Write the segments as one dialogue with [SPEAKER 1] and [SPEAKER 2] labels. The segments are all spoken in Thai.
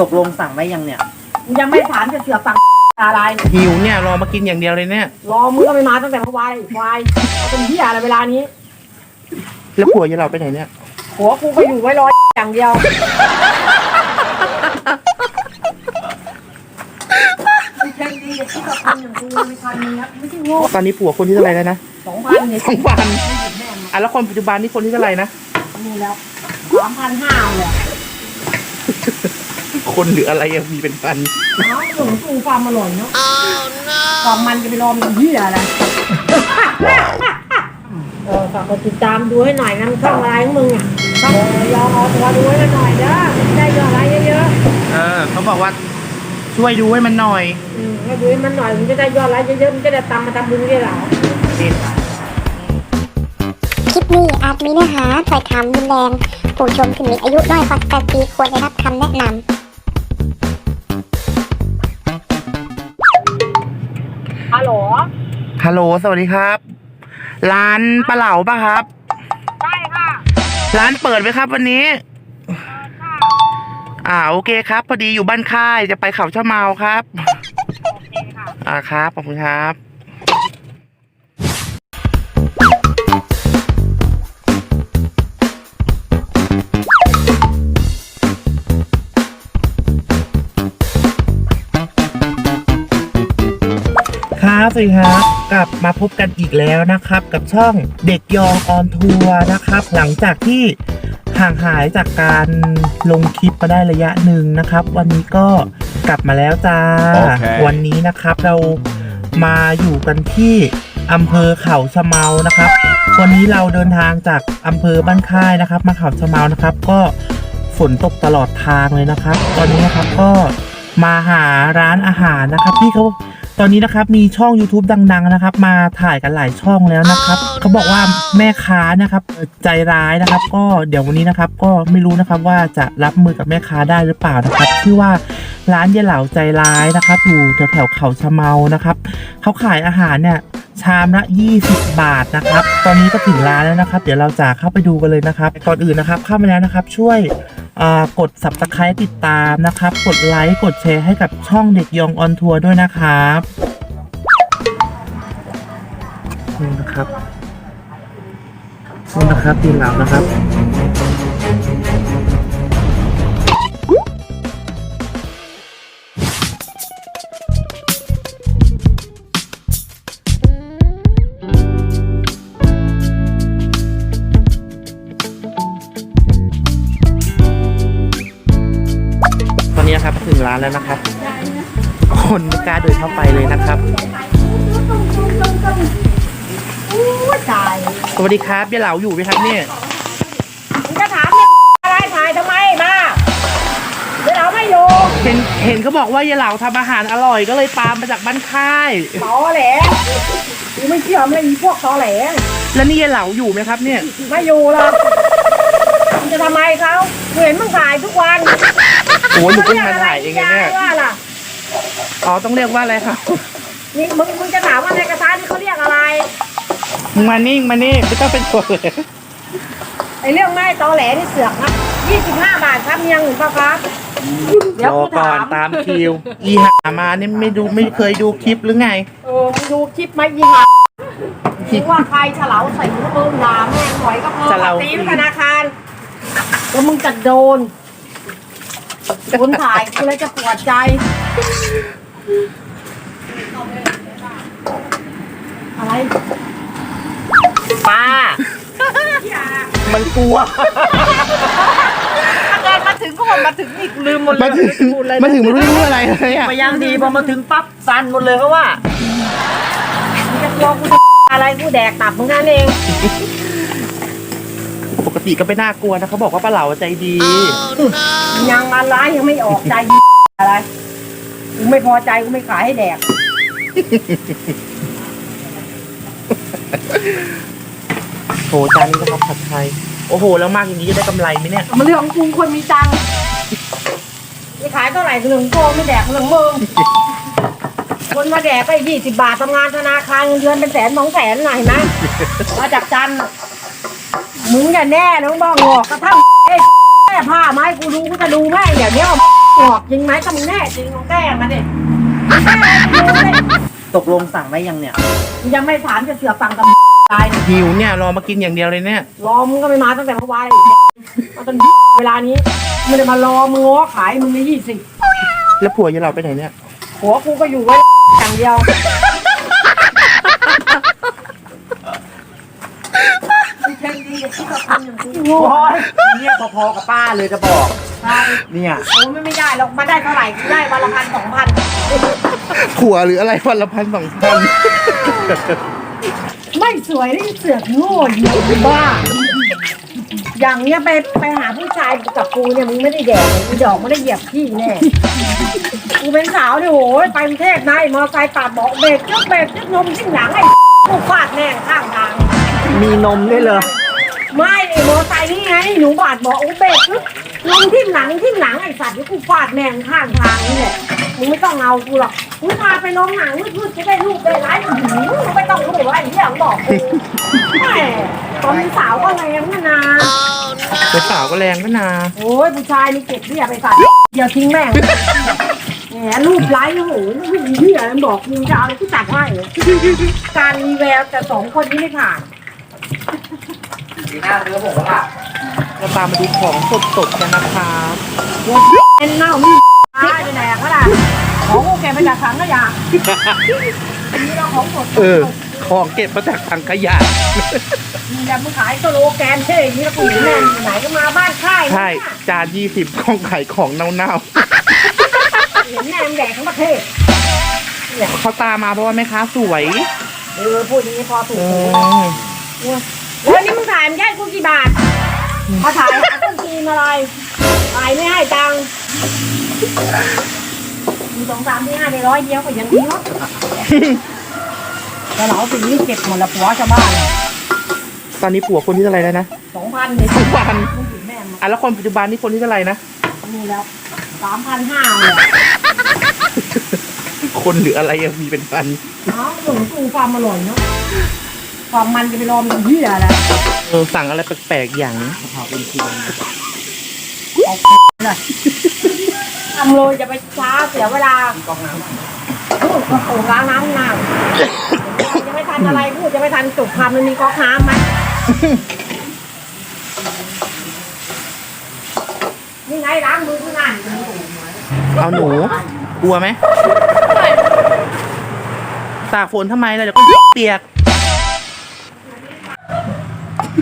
[SPEAKER 1] ตกลงสั่งไว้ยังเนี่ย
[SPEAKER 2] ยังไม่ถามจะเสือกสั่งอะไร
[SPEAKER 1] หิวเนี่ยรอมากินอย่างเดียวเลยเนี่ย
[SPEAKER 2] รอมึงก็ไม่มาตั้งแต่เมื่อวานควายเอาเป็นที่อะไรเวลานี้
[SPEAKER 1] แล้วผัวยายเราไปไหนเนี่ย
[SPEAKER 2] หัวกูก็อยู่ไว้รออย่างเดียว ไม่ใช่ดีอย่าคิดกับคนอย่างกูไม่ทันมึงนะไม่ใช่โง่
[SPEAKER 1] ตอนนี้ผัวคนที่เท่าไหร่แล้วนะ
[SPEAKER 2] สองพันเนี่ย
[SPEAKER 1] สองพันอะแล้วคนปัจจุบันนี่คนที่เท่าไหร่นะ
[SPEAKER 2] มีแล้วสามพันห้าเลย
[SPEAKER 1] คนหรืออะไรยังมีเป็นพัน
[SPEAKER 2] เนาะหลงกูความอร่อยเนาะความมันจะไปรอมันที่อะไรเออฝากกดติดตามดูให้หน่อยนะมันช่องอะไรของมึงอะช่องยอมเอาตัวดูให้หน่อยเด้อจะได้ยอดไลค์เยอะ
[SPEAKER 1] เออ เขาบอกว่าช่วยดูให้มันหน่อย
[SPEAKER 2] ๆอืมให้ดูให้มันหน่อยมันจะได้ยอดไลค์เยอะๆมันจะได้ตามมาทำบุญด้วยเรา
[SPEAKER 1] นี่
[SPEAKER 3] คลิปนี้อาจมีเนื้อหาถ้อยคำรุนแรง ผู้ชมที่มีอายุน้อยกว่า18ปีควรได้รับคำแนะนำ
[SPEAKER 2] ฮัลโหล
[SPEAKER 1] ฮัลโหลสวัสดีครับ ร้านปลาเหลาปะครับ
[SPEAKER 2] ใช่ค่ะ
[SPEAKER 1] ร้านเปิดไหมครับวันนี้อ่าโอเคครับ พอดีอยู่บ้านค่ายจะไปเขาชะเมาครับอ่าครับขอบคุณครับ ครับสวัสดีครับกลับมาพบกันอีกแล้วนะครับ กับช่องเด็กยองออนทัวร์นะครับ หลังจากที่ห่างหายจากการลงคลิปมาได้ระยะหนึ่งนะครับ วันนี้ก็กลับมาแล้วจ้า
[SPEAKER 4] โอเค
[SPEAKER 1] วันนี้นะครับเรามาอยู่กันที่อำเภอเขาชะเมานะครับ วันนี้เราเดินทางจากอำเภอบ้านค่ายนะครับ มาเขาชะเมานะครับ ก็ฝนตกตลอดทางเลยนะครับ ตอนนี้นะครับก็มาหาร้านอาหารนะครับที่เขา ตอนนี้นะครับมีช่อง YouTube ดังๆนะครับ มาถ่ายกันหลายช่องแล้วนะครับเขาบอกว่าแม่ค้านะครับใจร้ายนะครับ ก็เดี๋ยววันนี้นะครับ ก็ไม่รู้นะครับว่าจะรับมือกับแม่ค้าได้หรือเปล่านะครับชื่อว่าร้านเยเหลาใจร้ายนะครับ อยู่แถวๆเขาชะเมานะครับเขาขายอาหารเนี่ยชามละ 20 บาทนะครับ ตอนนี้ก็ถึงร้านแล้วนะครับ เดี๋ยวเราจะเข้าไปดูกันเลยนะครับก่อนอื่นนะครับ เข้ามาแล้วนะครับ ช่วย กด subscribe ติดตามนะครับ กดไลค์กดแชร์ให้กับช่องเด็กยองออนทัวร์ด้วยนะครับนี่นะครับนี่นะครับทีมเรานะครับ แล้วนะครับ คนไม่กล้าเดินเข้าไปเลยนะครับ
[SPEAKER 2] ตาย
[SPEAKER 1] สวัสดีครับเบี้ยเหลาอยู่ไหมครับเนี่ย
[SPEAKER 2] มึงจะถามอะไรถ่ายทำไมมาเดี๋ยวเราไม่อยู่
[SPEAKER 1] เห็นเห็นเขาบอกว่าเยายเหลาทำอาหารอร่อยก็เลยตามมาจากบ้านค่าย
[SPEAKER 2] ตอแหลกูไม่เชื่อมันเลยอีพวกตอแหล
[SPEAKER 1] แล้วนี่เยายเหลาอยู่ไหมครับเนี่ย
[SPEAKER 2] ไม่อยู่หรอกมึงจะทำไมเขากูเห็นมึงถ่ายทุกวัน
[SPEAKER 1] โอ้ยหนูเพิ่งมาถ่ายเองไงเนี่ย
[SPEAKER 2] ว่าล่ะ
[SPEAKER 1] อ๋อต้องเรียกว่าอะไรครับ
[SPEAKER 2] นี่มึงมึงจะถามว่าในกระทะนี่เขาเรียกอะไร
[SPEAKER 1] มึงมานิ่มานี่ไม่ต้องเป็นตัวเลย
[SPEAKER 2] ไอเรื่องไม่ตอแหลนี่เสือกนะ25 บาทครับมียังอื่นเปล่าครับเดี๋ยว
[SPEAKER 1] อ
[SPEAKER 2] กู
[SPEAKER 1] ก่อ
[SPEAKER 2] ถานม
[SPEAKER 1] ตามคิวอีหามาเนี่ยไม่ดูไม่เคยดูคลิปหรือไง
[SPEAKER 2] เออมึงดูคลิปไหมยี่หาคิดว่าใครฉลาใส่หูปืนด่าแม่งหอยก็พอ
[SPEAKER 1] ฉลา
[SPEAKER 2] ตีธนาคารแล้วมึงจะโดน คนถ่ายกูเลยจะปวดใจ อะไร ป้า
[SPEAKER 1] มันกลัว
[SPEAKER 2] อาการมาถึงก็บอกมาถึงอีกลืมหมดเลย
[SPEAKER 1] มาถึง
[SPEAKER 2] พูดอะไร
[SPEAKER 1] มาถึงไม่รู้เรื่องอะไรเลยอะ
[SPEAKER 2] ไปยังดีพอมาถึงปั๊บสั่นหมดเลยเขาว่า มึงจะกลัวกูจะอะไรกูแดกตับมึงนั่นเอง
[SPEAKER 1] ปกติก็ไม่น่ากลัวนะเขาบอกว่าปลาเหลาใจดี
[SPEAKER 2] ยังอะไรยังไม่ออกใจ อะไรกูไม่พอใจกูไม่ขายให้แดก
[SPEAKER 1] โหจานนี้นะครับผัดไทย โอ้โห แล้วมากอย่างนี้จะได้กำไรไหมเนี่ย
[SPEAKER 2] มันเรื่องของกูคนมีตังค์จะขายเท่าไหร่ก็เรื่องของกูไม่แดกก็เรื่องมึงคนมาแดกก็ยี่สิบบาททำงานธนาคารเงินเดือนเป็นแสนสองแสนหน่อยนะมาจากจันทร์ มึงอย่าแน่นะมึงบ้างอกกระทั่งเอ้ยผ้าไหมกูดูกูจะดูแม่งเดี๋ยวนี้เอาหอกจริงไหมถ้ามึงแน่จริงลองแก้มาดิแก้มาดูดิ
[SPEAKER 4] ตกลงสั่งได้ยังเนี่ย
[SPEAKER 2] ยังไม่ถามจะเสือกสั่งกับตายเนี่ย
[SPEAKER 1] หิวเนี่ยรอมากินอย่างเดียวเลยเนี่ย
[SPEAKER 2] รอมึงก็ไม่มาตั้งแต่เมื่อวานมาจนเวลานี้ไม่ได้มารอมึงง้อขายมึงในยี่สิบ
[SPEAKER 1] แล้วผัวจะเราไปไหนเนี่ย
[SPEAKER 2] หัวกูก็อยู่ไว้อย่างเดียว โอ้ย
[SPEAKER 4] เนี่ยพอๆกับป้าเลยจะบอก
[SPEAKER 2] ใช่
[SPEAKER 4] เนี่ย
[SPEAKER 2] โอ้ไม่ไม่ได้หรอกมาได้เท่าไหร่ได้วันละพันสองพัน
[SPEAKER 1] ผัวหรืออะไรวันละพันสองพัน
[SPEAKER 2] ไม่สวยนี่เสือกโง่อยู่บ้า อย่างเนี้ยไปไปหาผู้ชายกับกูเนี่ยมึงไม่ได้แดกเลยอีดอกไม่ได้เหยียบพี่แน่กูเป็นสาวเนี่ยโอ้ยไปกรุงเทพนายมอไซค์ปาดบอกเบรกยึกเบรกยึกนมทิ้งหลังไอ้กูฟาดแม่งข้างทาง
[SPEAKER 4] มีนมด้วยเลย
[SPEAKER 2] ไม่ไอ้มอไซค์นี่ไง หนูบาดบอกโอ้เบรกยึกนมทิ้งหลังทิ้งหลังไอ้สัตว์นี่กูฟาดแม่งข้างทางนี่แหละมึงไม่ต้องเอากูหรอกมึงพาไปโรงหนังมืดๆจะได้รูปได้ไรอื้อหือมึงไม่ต้องพูดว่าไอ้เหี้ยมึงบอกกูแหมตอนเป็นสาวก็แรงนะนา
[SPEAKER 1] สาวก็แรงก็นา
[SPEAKER 2] โอ้ยผู้ชายนี่เก็บเบี้ยไปใส่เดี๋ยวทิ้งแม่งแหมรูปไลค์โอ้โหวิ่งเบี้ยมันบอกกูจะเอาอะไรกูจัดให้การมีแววแต่สองคนนี้ไม่ผ่าน
[SPEAKER 4] หน้าเนื้อผมว่า
[SPEAKER 1] เราตามมาดูของสดๆกันนะครับ
[SPEAKER 2] เอ็นเน่ามีตายไปไหนอะก็ได้ของกูเก็บไปจากถังขยะนี่เราของสด
[SPEAKER 1] เออ ของเก็บมาจากถังขยะ
[SPEAKER 2] มีแบบมึงขายสโลแกนเท่อย่างนี้ล้วกูแม่ไหนก็มาบ้านค่าย
[SPEAKER 1] ใช่จานยี่สิบของขายของเน่า
[SPEAKER 2] เห็นแม่งแดกทั้งประเทศ
[SPEAKER 1] เขาตามมาเพราะว่าแม่ค้าสวย
[SPEAKER 2] เออพูดอย่างนี้พอถูก
[SPEAKER 1] เออ
[SPEAKER 2] วนี่มึงถ่ายมันให้กูกี่บาทเขาถ่ายหาต้นทีมอะไรถ่ายไม่ให้ตังค์มีสองสามที่ห้าในร้อยเดียวก็ยังดีเนาะแต่เราสิ่งนี้เก็บหมดละผัวชาวบ้าน
[SPEAKER 1] ตอนนี้ผัวคนที่เท่าไหร่แล้วนะ
[SPEAKER 2] สองพันเนี่ย
[SPEAKER 1] สองพัน
[SPEAKER 2] มึงถึงแม่มา
[SPEAKER 1] อะแล้วคนปัจจุบันนี่คนที่เท่าไหร่นะ
[SPEAKER 2] มีแล้วสามพันห้าเลย
[SPEAKER 1] คนหรืออะไรอะมีเป็นพัน
[SPEAKER 2] น้องหลงกูความอร่อยเนาะ ความมันจะไปรอมอย่างที่อะไร
[SPEAKER 1] เออสั่งอะไรแปลกๆอย่าง
[SPEAKER 2] เลยทำเลยจะไปช้าเสียเวลา
[SPEAKER 4] กองน้ำ
[SPEAKER 2] พูดกระโปรงล้างน้ำน้ำจะไม่ทันอะไรพูดจะไม่ทันจบคำมันมีก๊อกน้ำไหมนี่ไงล้างมือทุกนั่น
[SPEAKER 1] เอาหนู กลัวไหมตากฝนทำไมล่ะเดี๋ยวก็เปียก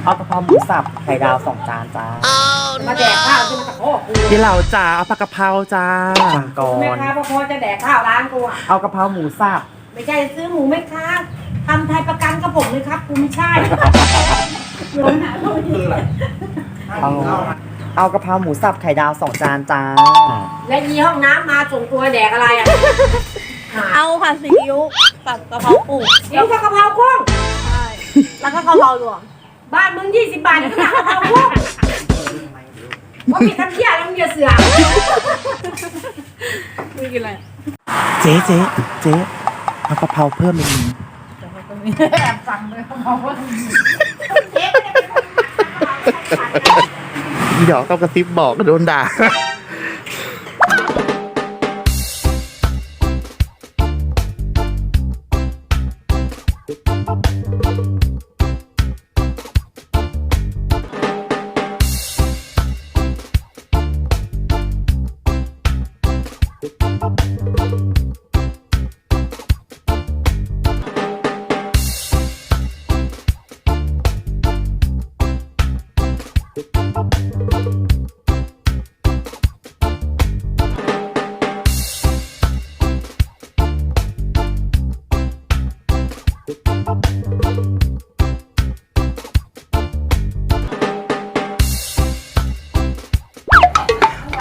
[SPEAKER 4] เอากะเพราหมูสับไข่ดาวสองจานจ้า
[SPEAKER 2] มาแดกข้าวที่มันตะโคกกู
[SPEAKER 1] พี่เหล่าจ๋าเอาผักกะเพราจ้า
[SPEAKER 4] สั่งก่อ
[SPEAKER 2] แม่
[SPEAKER 4] น
[SPEAKER 2] ค้าพอจะแดกข้าวร้านกูอะ
[SPEAKER 4] เอากะเพราหมูสับ
[SPEAKER 2] ไม่ใช่ซื้อหมูแม่ค้าทำไทยประกันกับผมเลยครับกูไม่ใช่ลงหาเขาดี
[SPEAKER 4] เอาเอากะเพราหมูสับไข่ดาวสองจานจ้า
[SPEAKER 2] และยีห้องน้ำมาส่งตัวแดกอะไรอะหา
[SPEAKER 5] เอาผัดซีอิ๊วกับกะเพราปู
[SPEAKER 2] เดี๋ยวก็กะเพรากุ้ง
[SPEAKER 5] ใช่แล้วก็กะเพราหลวง
[SPEAKER 2] บ้านมึงยี่สิบบาทก็สั่งกะเพรากุ้งว่ามีทำเที่ยแล้วมึงอย่าเสือก
[SPEAKER 5] ไม่กินอะไร
[SPEAKER 1] เจ๊เจ๊เจ๊เอากะเพราเพิ่มอีกหนึ่ง
[SPEAKER 2] แอบสั่งเลยกะเพรากุ้งเจ๊ไม่ได้เป็นคน
[SPEAKER 1] เดี๋ยวต้องกระซิบบอกก็โดนด่า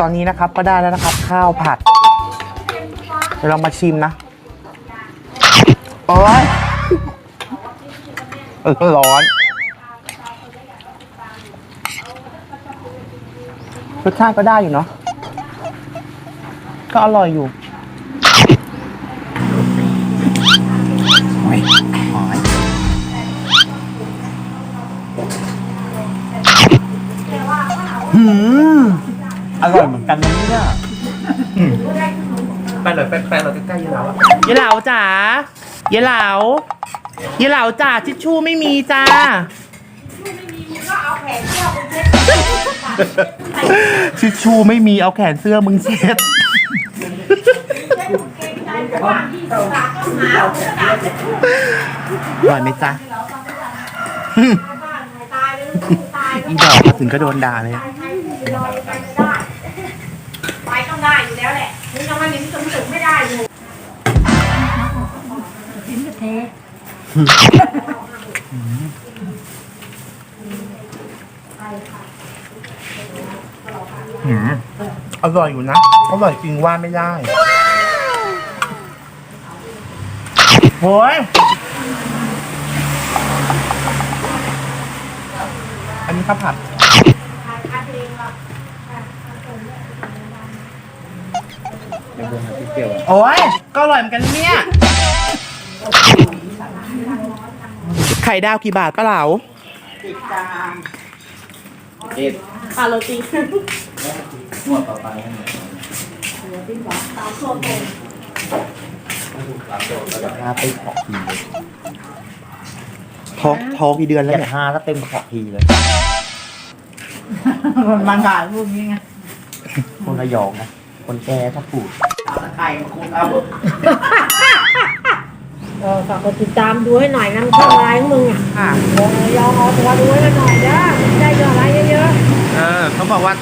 [SPEAKER 1] อนนี้นะครับก็ได้แล้วนะครับ ข้าวผัดเดี๋ยวเรามาชิมนะโอ้ยเออร้อนรสชาติก็ได้อยู่เนาะก็อร่อยอยู่ ยายเหลาจ๋ายายเหลายายเหลาจ๋าทิชชู่ไม่มีจ้า ทิชชู่ไม่มีเอาแขนเสื้อมึงเช็ด อร่อยไหมจ๊ะอืมอีดอกมาถึงก็โดนด่าเลยอะ
[SPEAKER 2] ไปต้องได้อยู่แล้วแหละมึงทำไมถึงถึงถึง ท้อื
[SPEAKER 1] มอร่อยอยู่นะ อร่อยจริงว่าไม่ได้โอ้ยอันนี้ข้าวผัดโอ้ยก็อร่อยเหมือนกันเนี่ย ไข่ดาวกี่บาทป้าเหลา
[SPEAKER 5] ปลาโรตี
[SPEAKER 4] ห้าเต็มขอบทีเลย
[SPEAKER 1] ท้องท้องกี่เดือน
[SPEAKER 4] อ
[SPEAKER 1] แล้ว
[SPEAKER 4] ย่าง
[SPEAKER 1] เนี่ย
[SPEAKER 4] ห้าก็เต็มขอบทีเลย
[SPEAKER 2] มันขายพวกนี้ไง
[SPEAKER 4] คนระยองนะ คนแก่ถ้าพูดไข่มาคุกเอา
[SPEAKER 2] เออฝากกดติดตามดูให้หน่อยนะมันช่องอะไรของมึงอะ
[SPEAKER 1] ค่ะ
[SPEAKER 2] เออยอมเอาตัวดูให้มันหน่อยเด้อมันได้ยอดไลค์เยอะ
[SPEAKER 1] เออเขาบอกว่า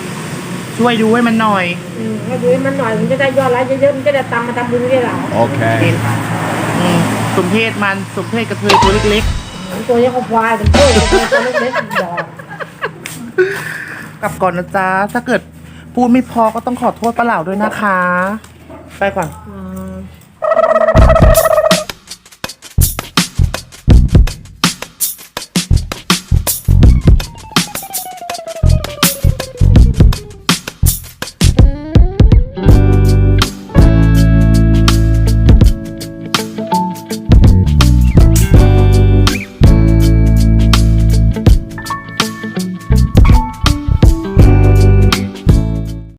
[SPEAKER 1] ช่วยดูให้มันหน่อย
[SPEAKER 2] ๆอืมให้ดูให้มันหน่อยมันจะได้ยอดไลค์เยอะๆมันจะได้ตังค์มาทำบุญให้เรา
[SPEAKER 1] อืมสมเพศมันสมเพศกระเทยตัวเล็ก
[SPEAKER 2] มันตัวยังควายเป็นตัวตัวเล็กๆดอก
[SPEAKER 1] ๆกลับก่อนนะจ๊ะถ้าเกิดพูดไม่พอก็ต้องขอโทษป้าเหล่าด้วยนะคะ ไปก่อน
[SPEAKER 2] อืม